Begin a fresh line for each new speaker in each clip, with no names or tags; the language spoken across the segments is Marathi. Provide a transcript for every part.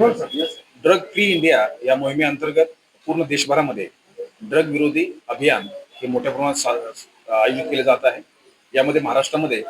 ड्रग फ्री इंडिया या मोहिमेअंतर्गत पूर्ण देशभरामध्ये ड्रग विरोधी अभियान हे मोठ्या प्रमाणात आयोजित केले जात आहे. यामध्ये महाराष्ट्रामध्ये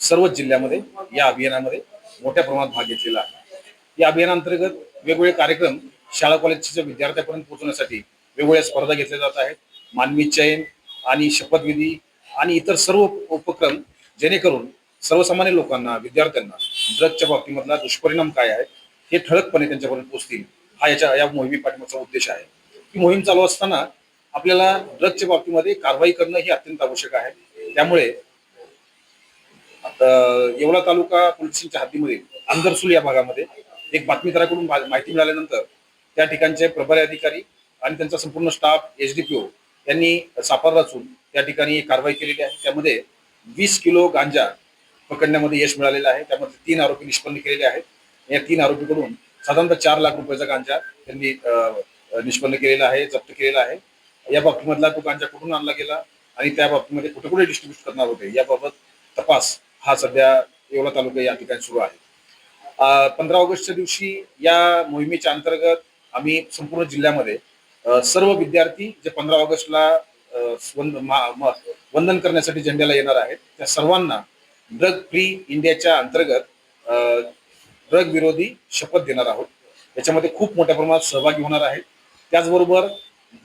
सर्वच जिल्ह्यामध्ये या अभियानामध्ये मोठ्या प्रमाणात भाग घेतलेला आहे. या अभियानांतर्गत वेगवेगळे कार्यक्रम शाळा कॉलेजच्या विद्यार्थ्यांपर्यंत पोहोचवण्यासाठी वेगवेगळ्या स्पर्धा घेतल्या जात आहेत. मानवी चयन आणि शपथविधी आणि इतर सर्व उपक्रम जेणेकरून सर्वसामान्य लोकांना विद्यार्थ्यांना ड्रगच्या बाबतीमधला दुष्परिणाम काय आहे हे ठळकपणे त्यांच्यापर्यंत पोहोचतील. हा याच्या या मोहिमे पाठिंबाचा उद्देश आहे. ही मोहीम चालू असताना आपल्याला ड्रगच्या बाबतीमध्ये कारवाई करणं ही अत्यंत आवश्यक आहे. त्यामुळे येवला तालुका पोलिसांच्या हद्दीमध्ये अंदरसूल या भागामध्ये एक बातमीदाराकडून माहिती मिळाल्यानंतर त्या ठिकाणचे प्रभारी अधिकारी आणि त्यांचा संपूर्ण staff H D P O यांनी सापार रचून त्या ठिकाणी कारवाई केलेली आहे. त्यामध्ये वीस किलो गांजा पकडण्यामध्ये यश मिळालेलं आहे. त्यामध्ये तीन आरोपी निष्पन्न केलेले आहेत. या तीन आरोपीकडून साधारणतः चार लाख रुपयाचा गांजा त्यांनी निष्पन्न केलेला आहे जप्त केलेला आहे. या बाबतीमधला तो गांजा कुठून आणला गेला आणि त्या बाबतीमध्ये कुठे कुठे डिस्ट्रीब्यूट करणार होते याबाबत तपास हा सध्या येवला तालुका या ठिकाणी सुरू आहे. पंधरा ऑगस्टच्या दिवशी या मोहिमेच्या अंतर्गत आम्ही संपूर्ण जिल्ह्यामध्ये सर्व विद्यार्थी जे पंधरा ऑगस्टला वंद- म- वंदन करण्यासाठी झेंड्याला येणार आहेत त्या सर्वांना ड्रग फ्री इंडियाच्या अंतर्गत ड्रग विरोधी शपथ देणार आहोत. याच्यामध्ये खूप मोठ्या प्रमाणात सहभागी होणार आहेत. त्याचबरोबर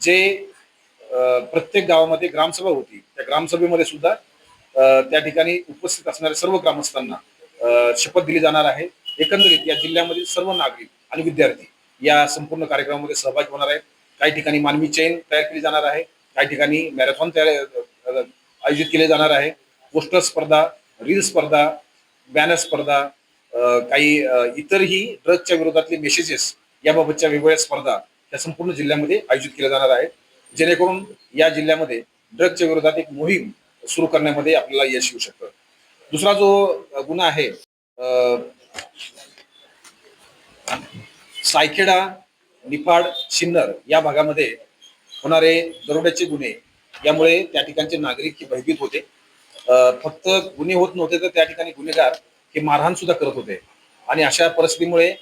जे प्रत्येक गावामध्ये ग्रामसभा होती त्या ग्रामसभेमध्ये सुद्धा त्या ठिकाणी उपस्थित असणाऱ्या सर्व ग्रामस्थांना शपथ दिली जाणार आहे. एकंदरीत या जिल्ह्यामधील सर्व नागरिक आणि विद्यार्थी या संपूर्ण कार्यक्रमामध्ये सहभागी होणार आहेत. काही ठिकाणी मानवी चेन तयार केली जाणार आहे. काही ठिकाणी मॅरेथॉन तयार आयोजित केले जाणार आहे. पोस्टर स्पर्धा रील स्पर्धा बॅनर स्पर्धा काही इतरही ड्रगच्या विरोधातले मेसेजेस याबाबतच्या वेगवेगळ्या स्पर्धा या संपूर्ण जिल्ह्यामध्ये आयोजित केल्या जाणार आहेत. जेणेकरून या जिल्ह्यामध्ये ड्रगच्या विरोधात एक मोहीम सुरू करण्यामध्ये आपल्याला यश येऊ शकतं. दुसरा जो गुन्हा आहे सायखेडा निफाड सिन्नर या भागामध्ये होणारे दरोड्याचे गुन्हे यामुळे त्या ठिकाणचे नागरिक भयभीत होते. फक्त गुन्हे होत नव्हते तर त्या ठिकाणी गुन्हेगार हे मारहाण सुद्धा करत होते. आणि अशा परिस्थितीमुळे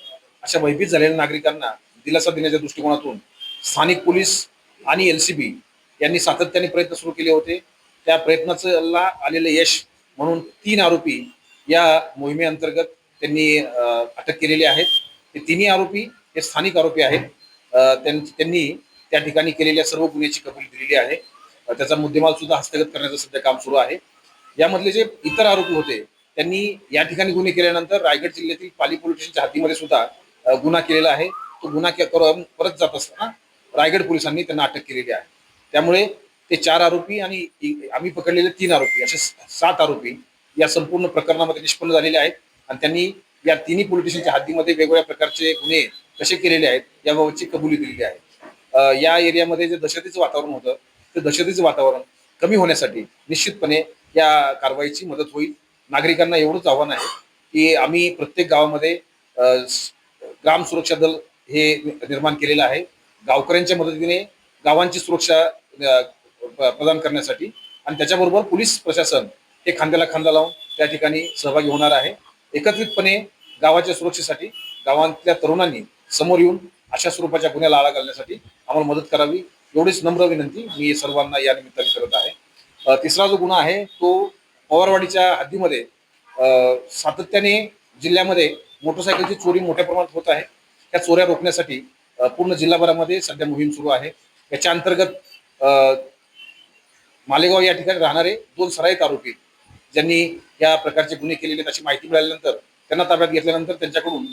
अशा भयभीत झालेल्या नागरिकांना दिलासा देण्याच्या दृष्टिकोनातून स्थानिक पोलीस आणि एलसीबी यांनी सातत्याने प्रयत्न सुरू केले होते. त्या प्रयत्नाचं आलेलं यश म्हणून तीन आरोपी या मोहिमेअंतर्गत त्यांनी अटक केलेली आहेत. हे तिन्ही आरोपी हे स्थानिक आरोपी आहेत. त्यां- त्यांनी त्या ठिकाणी केलेल्या सर्व गुन्ह्याची कबुली दिलेली आहे. त्याचा मुद्देमाल सुद्धा हस्तगत करण्याचं सध्या काम सुरू आहे. यामधले जे इतर आरोपी होते त्यांनी या ठिकाणी गुन्हे केल्यानंतर रायगड जिल्ह्यातील पाली पोलीस स्टेशनच्या सुद्धा गुन्हा केलेला आहे. तो गुन्हा करून परत जात असताना रायगड पोलिसांनी त्यांना अटक केलेली आहे. त्यामुळे ते चार आरोपी आणि आम्ही पकडलेले तीन आरोपी असे सात आरोपी या संपूर्ण प्रकरणामध्ये निष्पन्न झालेले आहेत आणि त्यांनी या तिन्ही पोलीस स्टेशनच्या हद्दीमध्ये वेगवेगळ्या प्रकारचे गुन्हे कसे केलेले आहेत याबाबतची कबुली दिलेली आहे. या एरियामध्ये जे दहशतीचं वातावरण होतं ते दहशतीचं वातावरण कमी होण्यासाठी निश्चितपणे या कारवाईची मदत होईल. नागरिकांना एवढंच आव्हान आहे की आम्ही प्रत्येक गावामध्ये ग्राम सुरक्षा दल हे निर्माण केलेलं आहे. गावकऱ्यांच्या मदतीने गावांची सुरक्षा प्रदान करण्यासाठी आणि त्याच्याबरोबर पोलीस प्रशासन हे खांद्याला खांदा लावून त्या ठिकाणी सहभागी होणार आहे. एकत्रितपणे गावाच्या सुरक्षेसाठी गावांतल्या तरुणांनी समोर येऊन अशा स्वरूपाच्या गुन्ह्याला आळा घालण्यासाठी आम्हाला मदत करावी. एवढीच नम्र विनंती मी सर्वांना या निमित्ताने करत आहे. तिसरा जो गुन्हा आहे तो पवारवाडीच्या हद्दीमध्ये सातत्याने जिल्ह्यामध्ये मोटरसायकलची चोरी मोठ्या प्रमाणात होत आहे. त्या चोऱ्या रोखण्यासाठी पूर्ण जिल्हाभरामध्ये सध्या मोहीम सुरू आहे. याच्या अंतर्गत मालेगाव या ठिकाणी राहणारे दोन सराईत आरोपी ज्यांनी या प्रकारचे गुन्हे केलेले आहेत अशी माहिती मिळाल्यानंतर त्यांना ताब्यात घेतल्यानंतर त्यांच्याकडून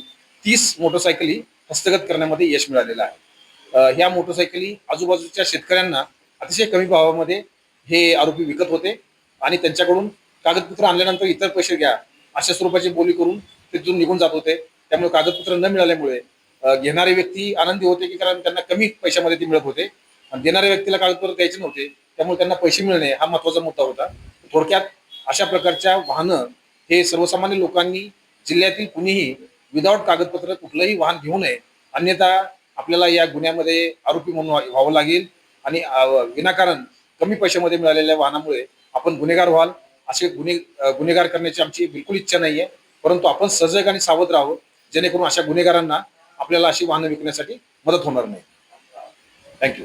तीस मोटरसायकली हस्तगत करण्यामध्ये यश मिळालेलं आहे. ह्या मोटरसायकली आजूबाजूच्या शेतकऱ्यांना अतिशय कमी भावामध्ये हे आरोपी विकत होते आणि त्यांच्याकडून कागदपत्र आणल्यानंतर इतर पैसे घ्या अशा स्वरूपाची बोली करून तिथून निघून जात होते. त्यामुळे कागदपत्र न मिळाल्यामुळे घेणारे व्यक्ती आनंदी होते की कारण त्यांना कमी पैशामध्ये ते मिळत होते. आणि देणाऱ्या व्यक्तीला कागदपत्र द्यायचे नव्हते त्यामुळे त्यांना पैसे मिळणे हा महत्त्वाचा मुद्दा होता. थोडक्यात अशा प्रकारच्या वाहनं हे सर्वसामान्य लोकांनी जिल्ह्यातील कुणीही विदाऊट कागदपत्र कुठलंही वाहन घेऊ नये. अन्यथा आपल्याला या गुन्ह्यामध्ये आरोपी म्हणून व्हावं लागेल आणि विनाकारण कमी पैशामध्ये मिळालेल्या वाहनामुळे आपण गुन्हेगार व्हाल. असे गुन्हे गुन्हेगार करण्याची आमची बिलकुल इच्छा नाहीये. परंतु आपण सजग आणि सावध राहावं जेणेकरून अशा गुन्हेगारांना आपल्याला अशी वाहनं विकण्यासाठी मदत होणार नाही. थँक्यू